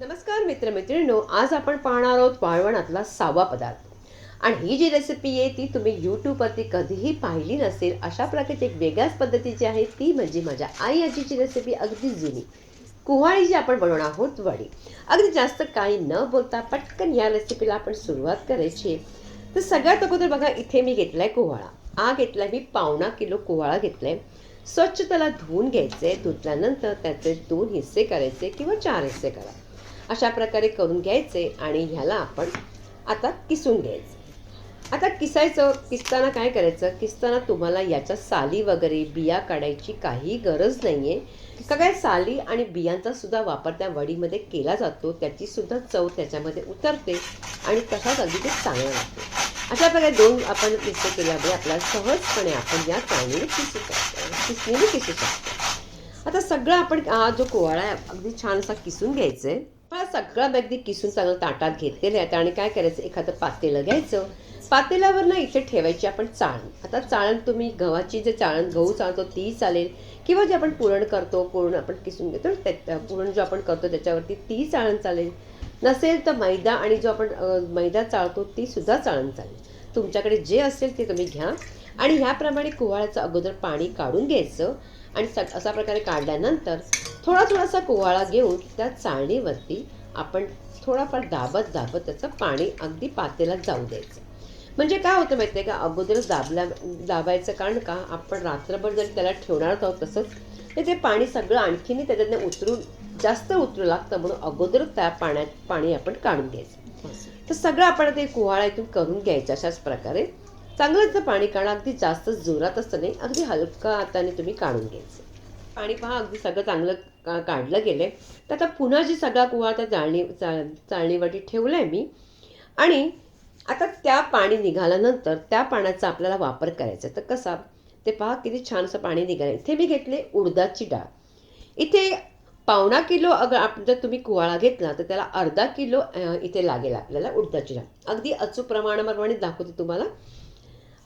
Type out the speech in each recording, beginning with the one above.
नमस्कार मित्रमित्रिणो आज आपण पाहणार आहोत वाळवणातला सावा पदार्थ. आणि ही जी रेसिपी आहे ती तुम्ही यूट्यूबवरती कधीही पाहिली नसेल अशा प्रकारची एक वेगळ्याच पद्धतीची आहे ती म्हणजे माझ्या आई आजीची रेसिपी अगदी जुनी. कुहाळी जी आपण बनवणार आहोत वडी. अगदी जास्त काही न बोलता पटकन या रेसिपीला आपण सुरुवात करायची आहे. तर सगळ्यात अगोदर बघा इथे मी घेतला आहे कुहाळा हा घेतला मी पावणा किलो कुहाळा घेतला आहे स्वच्छ त्याला धुवून घ्यायचे धुतल्यानंतर त्याचे दोन हिस्से करायचे किंवा चार हिस्से करा. अशा प्रकारे करून घ्यायचे आणि ह्याला आपण आता किसून घ्यायचं. आता किसायचं किसताना काय करायचं? किसताना तुम्हाला याच्या साली वगैरे बिया काढायची काही गरज नाही आहे का काय साली आणि बियांचा सुद्धा वापर त्या वडीमध्ये केला जातो त्याची सुद्धा चव त्याच्यामध्ये उतरते आणि तसाच अगदी ते चांगलं लागतो. अशा प्रकारे दोन आपण किस्से केल्यामुळे आपल्याला सहजपणे आपण या चाळणीने किसू शकतो. किसणीने किसू शकतो. आता सगळं आपण हा जो कोवाळा आहे अगदी छान असा किसून घ्यायचा आहे पण हा सगळा अगदी किसून चांगलं ताटात घेतलेलं आहे. आणि काय करायचं? एखादं पातेलं घ्यायचं. पातेल्यावर ना इथे ठेवायची आपण चाळण आता चाळण तुम्ही गव्हाची जे चाळण गहू चाळतो ती चालेल. किंवा जे आपण पुरण करतो पुरण आपण किसून घेतो त्या पुरण जो आपण करतो त्याच्यावरती ती चाळण चालेल. नसेल तर मैदा आणि जो आपण मैदा चाळतो ती सुद्धा चाळण चालेल. तुमच्याकडे जे असेल ते तुम्ही घ्या. आणि ह्याप्रमाणे कुवाळ्याचं अगोदर पाणी काढून घ्यायचं. आणि स अशा प्रकारे काढल्यानंतर थोडा थोडासा कुवाळा घेऊन त्या चाळणीवरती आपण थोडाफार दाबत दाबत त्याचं पाणी अगदी पातेला जाऊ द्यायचं. म्हणजे काय होतं माहिती आहे का? अगोदरच दाबल्या दाबायचं कारण का? आपण रात्रभर जरी त्याला ठेवणार आहोत तसंच तर ते पाणी सगळं आणखीनही त्याच्यातनं उतरून जास्त उतरू लागतं म्हणून अगोदरच त्या पाण्यात पाणी आपण काढून घ्यायचं. तर सगळं आपण ते कुहाळा इथून करून घ्यायचं अशाच प्रकारे. चांगलंच पाणी काढा अगदी जास्त जोरात असतं नाही अगदी हलका हाताने तुम्ही काढून घ्यायचं. पाणी पहा अगदी सगळं चांगलं का काढलं गेलं आहे तर आता पुन्हा जी सगळा कुहाळा त्या चाळणी चा चाळणीवरती ठेवलं आहे मी. आणि आता त्या पाणी निघाल्यानंतर त्या पाण्याचा आपल्याला वापर करायचा. आहे. तर कसा? ते पहा किती छान असं पाणी निघालं इथे मी घेतले उडदाची डाळ. इथे पावणा किलो अगर आप जर तुम्ही कुवाळा घेतला तर त्याला अर्धा किलो इथे लागेल आपल्याला उडदाची डाळ. अगदी अचूक प्रमाणाप्रमाणे दाखवते तुम्हाला.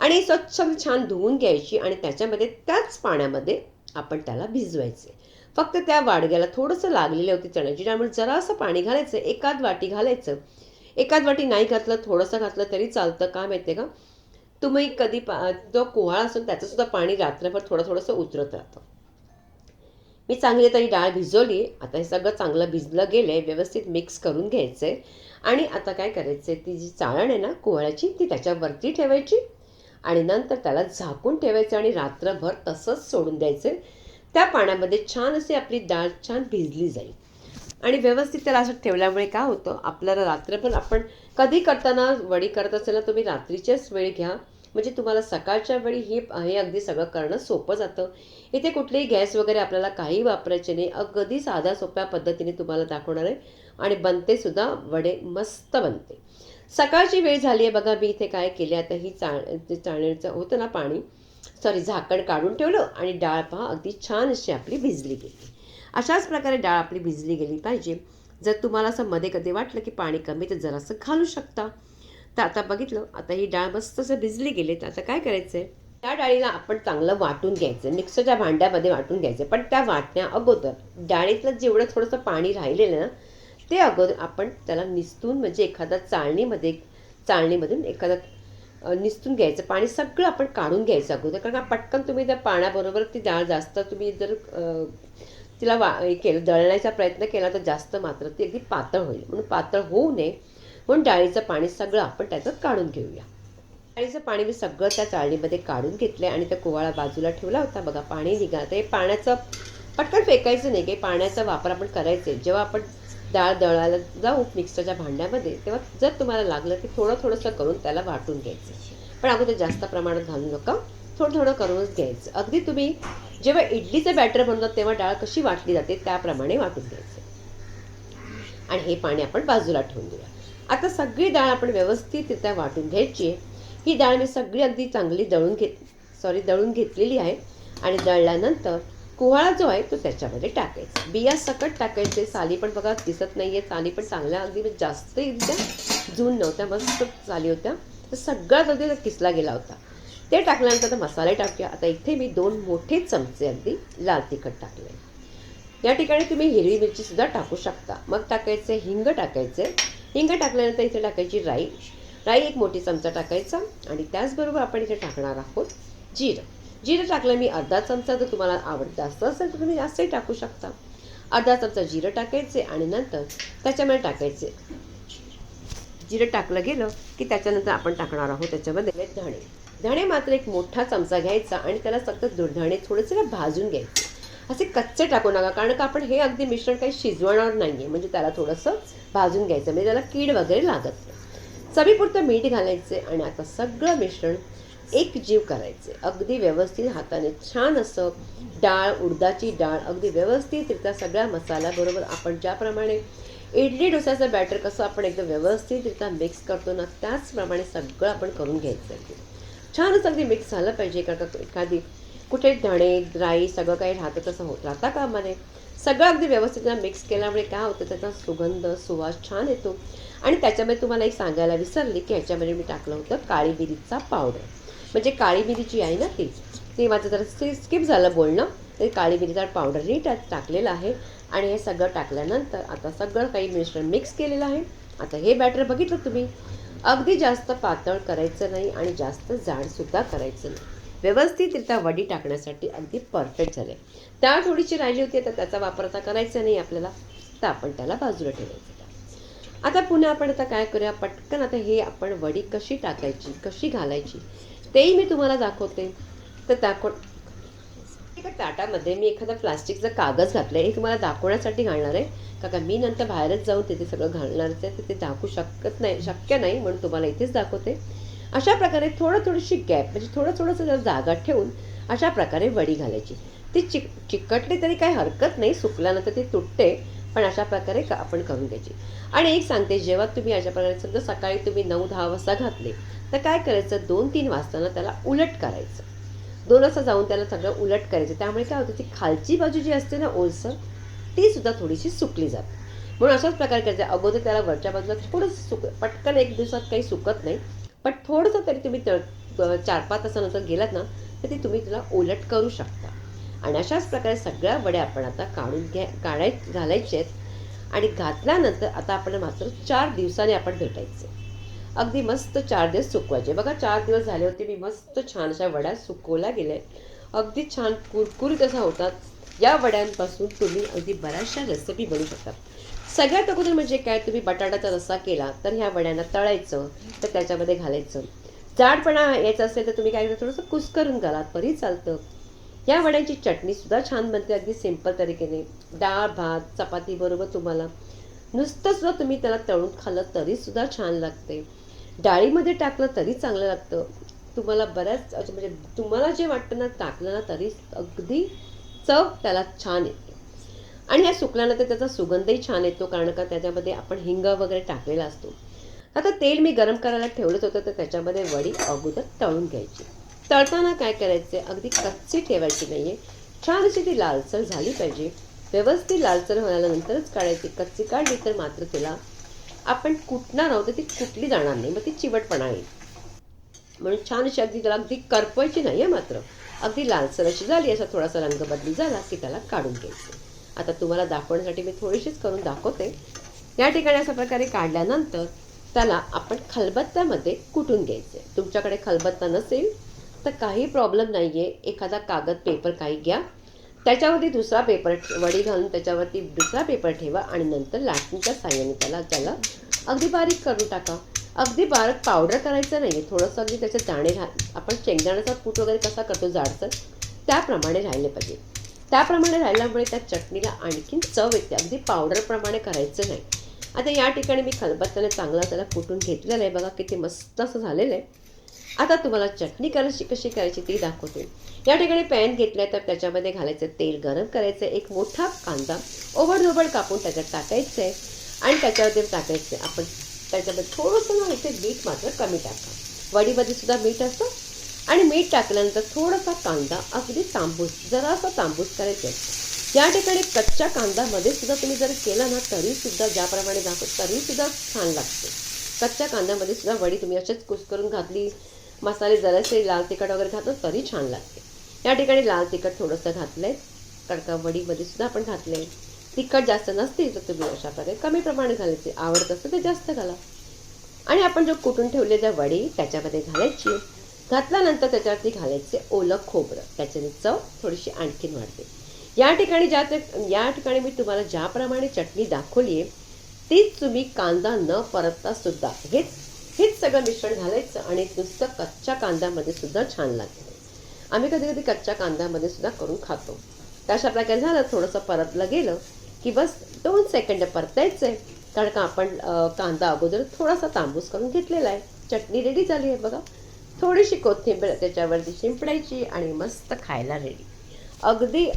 आणि स्वच्छ छान धुवून घ्यायची आणि त्याच्यामध्ये त्याच पाण्यामध्ये आपण त्याला भिजवायचे. फक्त त्या वाडग्याला थोडंसं लागलेलं होते चण्याची त्यामुळे जरासं पाणी घालायचं एकाद वाटी घालायचं. एकाद वाटी नाही घातलं थोडंसं घातलं तरी चालतं. का माहिती का? तुम्ही कधी पा जो कोहाळा असून त्याचं सुद्धा पाणी रात्रभर थोडं थोडंसं उतरत राहतं. मी चांगली तरी डाळ भिजवली. आता हे सगळं चांगलं भिजलं गेलं आहे व्यवस्थित मिक्स करून घ्यायचं आहे आणि आता काय करायचं आहे ती जी चाळण आहे ना कोहळ्याची ती त्याच्यावरती ठेवायची. आणि नंतर त्याला झाकून ठेवायचं आणि रात्रभर तसंच सोडून द्यायचं. त्या पाण्यामध्ये छान अशी आपली डाळ छान भिजली जाईल. आणि व्यवस्थित त्याला असं ठेवल्यामुळे काय होतं आपल्याला रात्रभर आपण कधी करताना वडी करत असेल तुम्ही रात्रीच्याच वेळी घ्या. म्हणजे तुम्हाला सकाळच्या वेळी हे हे अगदी सगळं करणं सोपं जातं. इथे कुठलेही गॅस वगैरे आपल्याला काही वापरायचे नाही. अगदी साध्या सोप्या पद्धतीने तुम्हाला दाखवणार आहे. आणि बनते सुद्धा वडे मस्त बनते. सकाळची वेळ झाली आहे बघा मी इथे काय केले आता ही चाळ ते चाळण्याचं होतं ना पाणी. सॉरी झाकण काढून ठेवलं आणि डाळ पहा अगदी छान अशी आपली भिजली गेली. अशाच प्रकारे डाळ आपली भिजली गेली पाहिजे. जर तुम्हाला असं मध्ये कधी वाटलं की पाणी कमी तर जरासं घालू शकता. तर आता बघितलं आता ही डाळ मस्त असं भिजली गेली तर आता काय करायचं आहे त्या डाळीला आपण चांगलं वाटून घ्यायचं मिक्सरच्या भांड्यामध्ये वाटून घ्यायचं पण त्या वाटण्या अगोदर डाळीतलं जेवढं थोडंसं पाणी राहिलेलं ना ते अगोदर आपण त्याला निस्तून म्हणजे एखादा चाळणीमध्ये चाळणीमधून एखादा अ, निस्तून घ्यायचं. पाणी सगळं आपण काढून घ्यायचं अगोदर. कारण पटकन तुम्ही त्या पाण्याबरोबर ती डाळ जास्त तुम्ही जर तिला वा हे केलं दळण्याचा प्रयत्न केला तर जास्त मात्र ती अगदी पातळ होईल. म्हणून पातळ होऊ नये. म्हणून डाळीचं पाणी सगळं आपण त्याच्यात काढून घेऊया. डाळीचं पाणी मी सगळं त्या चाळणीमध्ये काढून घेतलं आणि त्या कोवाळा बाजूला ठेवला होता. बघा पाणी निघालं. तर हे पाण्याचं पटकन फेकायचं नाही. काही पाण्याचा वापर आपण करायचे जेव्हा आपण डाळ दळायला जाऊ मिक्सरच्या भांड्यामध्ये तेव्हा जर तुम्हाला लागलं की थोडं थोडंसं करून त्याला वाटून घ्यायचं. पण अगोदर जास्त प्रमाणात घालू नका थोडं थोडं करूनच घ्यायचं. अगदी तुम्ही जेव्हा इडलीचं बॅटर बनवतात तेव्हा डाळ कशी वाटली जाते त्याप्रमाणे वाटून घ्यायचं. आणि हे पाणी आपण बाजूला ठेवून देऊया. आता सगळी डाळ आपण व्यवस्थितरित्या वाटून घ्यायची आहे. ही डाळ मी सगळी अगदी चांगली दळून घेत सॉरी दळून घेतलेली आहे. आणि दळल्यानंतर कुहाळा जो आहे तो त्याच्यामध्ये टाकायचा. बिया सकट टाकायचे. साली पण बघा दिसत नाही आहे साली पण चांगल्या अगदी म्हणजे जास्त इतक्या जून नव्हत्या. मस्त साली होत्या. तर सगळ्यात अगदी किसला गेला होता. ते टाकल्यानंतर आता मसाले टाकूया. आता इथे मी दोन मोठे चमचे अगदी लाल तिखट टाकले. या ठिकाणी तुम्ही हिरवी मिरचीसुद्धा टाकू शकता. मग टाकायचे हिंग टाकायचे. हिंग टाकल्यानंतर इथे टाकायची राई. राई एक मोठी चमचा टाकायचा. आणि त्याचबरोबर आपण इथे टाकणार आहोत जिरं. जिरं टाकलं मी अर्धा चमचा जर तुम्हाला आवड जास्त असेल तर तुम्ही जास्तही टाकू शकता. अर्धा चमचा जिरं टाकायचे आणि नंतर त्याच्यामध्ये टाकायचे. जिरं टाकलं गेलं की त्याच्यानंतर आपण टाकणार आहोत त्याच्यामध्ये धणे. धणे मात्र एक मोठा चमचा घ्यायचा आणि त्याला सतत धणे थोडेसे भाजून घ्यायचे. असे कच्चे टाकू नका कारण का आपण हे अगदी मिश्रण काही शिजवणार नाही आहे म्हणजे त्याला थोडंसं भाजून घ्यायचं म्हणजे त्याला कीड वगैरे लागत नाही. चवीपुरतं मीठ घालायचे आणि आता सगळं मिश्रण एक जीव करायचे. अगदी व्यवस्थित हाताने छान असं डाळ उडदाची डाळ अगदी व्यवस्थितरित्या सगळ्या मसाल्याबरोबर आपण ज्याप्रमाणे इडली डोस्याचं बॅटर कसं आपण एकदम व्यवस्थितरित्या मिक्स करतो ना त्याचप्रमाणे सगळं आपण करून घ्यायचं आहे. छानच अगदी मिक्स झालं पाहिजे कारण का एखादी कुठे धणे राई सगळं काही राहतं तसं होत राहता कामा नये सगळं अगदी व्यवस्थित मिक्स केल्यामुळे काय होतं त्याचा सुगंध सुवास छान येतो. आणि त्याच्यामध्ये तुम्हाला एक सांगायला विसरली की ह्याच्यामध्ये मी टाकलं होतं काळी मिरीचा पावडर म्हणजे काळी मिरीची आहे ना ती. ती माझं जरा स्किप झालं बोलणं ते काळी मिरीचा पावडरही नीट टाकलेलं आहे. आणि हे सगळं टाकल्यानंतर आता सगळं काही मिश्रण मिक्स केलेलं आहे. आता हे बॅटर बघितलं तुम्ही? अगदी जास्त पातळ करायचं नाही आणि जास्त जाडसुद्धा करायचं नाही. व्यवस्थितरित्या वडी टाकण्यासाठी अगदी परफेक्ट झाले त्या थोडीशी राहिली होती तर त्याचा वापर आता करायचा नाही आपल्याला. तर आपण त्याला बाजूला ठेवायचं. आता पुन्हा आपण आता काय करूया? पटकन आता हे आपण वडी कशी टाकायची कशी घालायची? तेही मी तुम्हाला दाखवते. तर दाखव एका ताटामध्ये मी एखादा प्लास्टिकचा कागद घातला आहे हे तुम्हाला दाखवण्यासाठी घालणार आहे. का का मी नंतर बाहेरच जाऊन तिथे सगळं घालणार आहे. तर ते दाखवू शकत नाही शक्य नाही म्हणून तुम्हाला इथेच दाखवते. अशा प्रकारे थोडं थोडीशी गॅप म्हणजे थोडं थोडंसं जर जागा ठेवून अशा प्रकारे वडी घालायची. ती चिक चिकटली तरी काही हरकत नाही. सुकल्यानंतर ती तुटते. पण अशा प्रकारे का आपण करून घ्यायची. आणि एक सांगते जेव्हा तुम्ही अशा प्रकारे समजा सकाळी तुम्ही नऊ दहा वाजता घातले तर काय करायचं? दोन तीन वाजताना त्याला उलट करायचं. दोन वाजता जाऊन त्याला सगळं उलट करायचं. त्यामुळे काय होतं ती खालची बाजू जी असते ना ओलसर ती सुद्धा थोडीशी सुकली जाते. म्हणून अशाच प्रकारे करायचं. अगोदर त्याला वरच्या बाजूला थोडंसं सुक पटकन एक दिवसात काही सुकत नाही. पण थोडंसं तरी तुम्ही तळ चार पाच तासानंतर गेलात ना तर ती तुम्ही तिला उलट करू शकता. आणि अशाच प्रकारे सगळ्या वड्या आपण आता काढून घ्या काढाय घालायचे आहेत आणि घातल्यानंतर आता आपण मात्र चार दिवसाने आपण भेटायचे. अगदी मस्त चार दिवस सुकवायचे. बघा चार दिवस झाले होते मी मस्त छान अशा वड्या सुकवल्या गेल्या. अगदी छान कुरकुरीत असा होतात. या वड्यांपासून तुम्ही अगदी बऱ्याचशा रेसिपी बनवू शकता. सगळ्यात अगोदर म्हणजे काय? तुम्ही बटाट्याचा रस्सा केला तर ह्या वड्यांना तळायचं तर त्याच्यामध्ये घालायचं. जाडपणा यायचं असेल तर तुम्ही काय थोडंसं कुस्करून घाला तरी चालतं. या वड्यांची चटणीसुद्धा छान बनते अगदी सिंपल तरीकेने. डाळ भात चपातीबरोबर तुम्हाला. नुसतंसुद्धा तुम्ही त्याला तळून खाल्लं तरीसुद्धा छान लागते. डाळीमध्ये टाकलं तरी चांगलं लागतं. तुम्हाला बऱ्याच म्हणजे तुम्हाला जे वाटतं ना टाकलं ना तरी अगदी चव त्याला छान येते. आणि ह्या सुकल्यानंतर त्याचा सुगंधही छान येतो कारण का त्याच्यामध्ये आपण हिंग वगैरे टाकलेला असतो. आता तेल मी गरम करायला ठेवलंच होतं तर त्याच्यामध्ये वडी अगोदर तळून घ्यायची. तळताना काय करायचे अगदी कच्ची ठेवायची नाही आहे छान अशी ती लालसर झाली पाहिजे. व्यवस्थित लालसर होण्यानंतरच काढायची. कच्ची काढली तर मात्र तिला आपण कुटणार आहोत तर ती कुटली जाणार नाही. मग ती चिवटपणा येईल. म्हणून छान अशी अगदी त्याला अगदी करपवायची नाही आहे मात्र. अगदी लालसर अशी झाली असा थोडासा रंग बदली झाला की त्याला काढून घ्यायचं. आता तुम्हाला दाखवण्यासाठी मी थोडीशीच करून दाखवते. या ठिकाणी अशा प्रकारे काढल्यानंतर त्याला आपण खलबत्त्यामध्ये कुटून घ्यायचे तुमच्याकडे खलबत्ता नसेल तर काही प्रॉब्लेम नाही आहे एखादा कागद पेपर काही घ्या. त्याच्यावरती दुसरा पेपर वडी घालून त्याच्यावरती दुसरा पेपर ठेवा आणि नंतर लाटणीच्या साह्याने त्याला त्याला अगदी बारीक करून टाका. अगदी बारीक पावडर करायचं नाही आहे थोडंसं अगदी त्याचे दाणे घा आपण शेंगदाण्याचा कूट वगैरे कसा करतो जाडसर त्याप्रमाणे राहिले पाहिजे. त्याप्रमाणे राहिल्यामुळे त्या चटणीला आणखीन चव येते. अगदी पावडरप्रमाणे करायचं नाही. आता या ठिकाणी मी खलबत्त्याने चांगला त्याला कुटून घेतलेलं आहे. बघा किती मस्त असं झालेलं आहे. आता तुम्हाला चटणी करायची कशी करायची ती दाखवते. या ठिकाणी पॅन घेतलं तर त्याच्यामध्ये घालायचं तेल गरम करायचं एक मोठा कांदा. ओबडधोबड कापून त्याच्यात टाकायचं आहे आणि त्याच्यावरती टाकायचं आहे आपण त्याच्यामध्ये थोडंसं ना इथे मीठ मात्र कमी टाका. वडीमध्ये सुद्धा मीठ असतं. आणि मीठ टाकल्यानंतर थोडासा कांदा अगदी तांबूस जरासा तांबूस करायचं आहे. या ठिकाणी कच्च्या कांद्यामध्ये सुद्धा तुम्ही जर केला ना तरी सुद्धा ज्याप्रमाणे दाखवत तरी सुद्धा छान लागते. कच्च्या कांद्यामध्ये सुद्धा वडी तुम्ही असेच कुस करून घातली मसाले जरासे लाल तिखट वगैरे घातलं तरी छान लागते. या ठिकाणी लाल तिखट थोडंसं घातलं आहे कारण वडीमध्ये सुद्धा आपण घातलं आहे तिखट जास्त नसतील तर तुम्ही अशा प्रकारे कमी प्रमाणे घालायचे. आवडत असतं ते जास्त घाला. आणि आपण जो कुटून ठेवलेल्या वडी त्याच्यामध्ये घालायची घातल्यानंतर त्याच्यावरती घालायचे ओलं खोबरं. त्याच्याने चव थोडीशी आणखीन वाढते. या ठिकाणी ज्या या ठिकाणी मी तुम्हाला ज्याप्रमाणे चटणी दाखवली आहे तीच तुम्ही कांदा न परतता सुद्धा हेच हेच सगळं मिश्रण घालायचं आणि नुसतं कच्च्या कांद्यामध्ये सुद्धा छान लागते. आम्ही कधी कधी कच्च्या कांद्यामध्ये सुद्धा करून खातो. तर अशा प्रकारे झालं थोडंसं परतलं गेलं की बस दोन सेकंड परतायचं आहे कारण का आपण कांदा अगोदर थोडासा तांबूस करून घेतलेला आहे. चटणी रेडी झाली आहे बघा. थोडीशी कोथिंबीर त्याच्यावरती शिंपडायची आणि मस्त खायला रेडी अगदी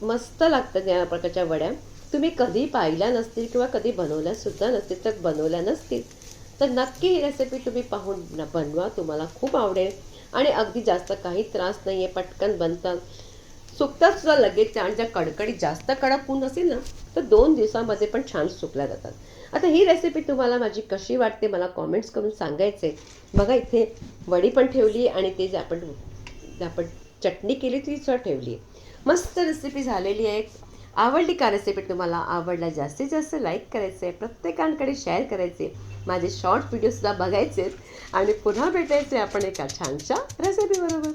मस्त लागतं या प्रकारच्या वड्या. तुम्ही कधी पाहिल्या नसतील किंवा कधी बनवल्यासुद्धा नसतील तर बनवल्या नसतील तर नक्की ही रेसिपी तुम्ही पाहून बनवा तुम्हाला खूप आवडेल. आणि अगदी जास्त काही त्रास नाही आहे पटकन बनतात सुकतात सुद्धा लगेच आणि जर कडकडीत जास्त कडक ऊन असेल ना तर दोन दिवसामध्ये पण छान सुकल्या जातात. आता ही रेसिपी तुम्हाला माझी कशी वाटते मला कॉमेंट्स करून सांगायचे. बघा इथे वडी पण ठेवली आणि ते जे आपण आपण चटणी केली ती सुद्धा ठेवली. आहे मस्त रेसिपी झालेली आहे. आवडली का रेसिपी तुम्हाला? आवडला जास्तीत जास्त लाईक करायचं आहे प्रत्येकांकडे शेअर करायचे माझे शॉर्ट व्हिडिओसुद्धा बघायचे आणि पुन्हा भेटायचे आपण एका छानशा रेसिपीबरोबर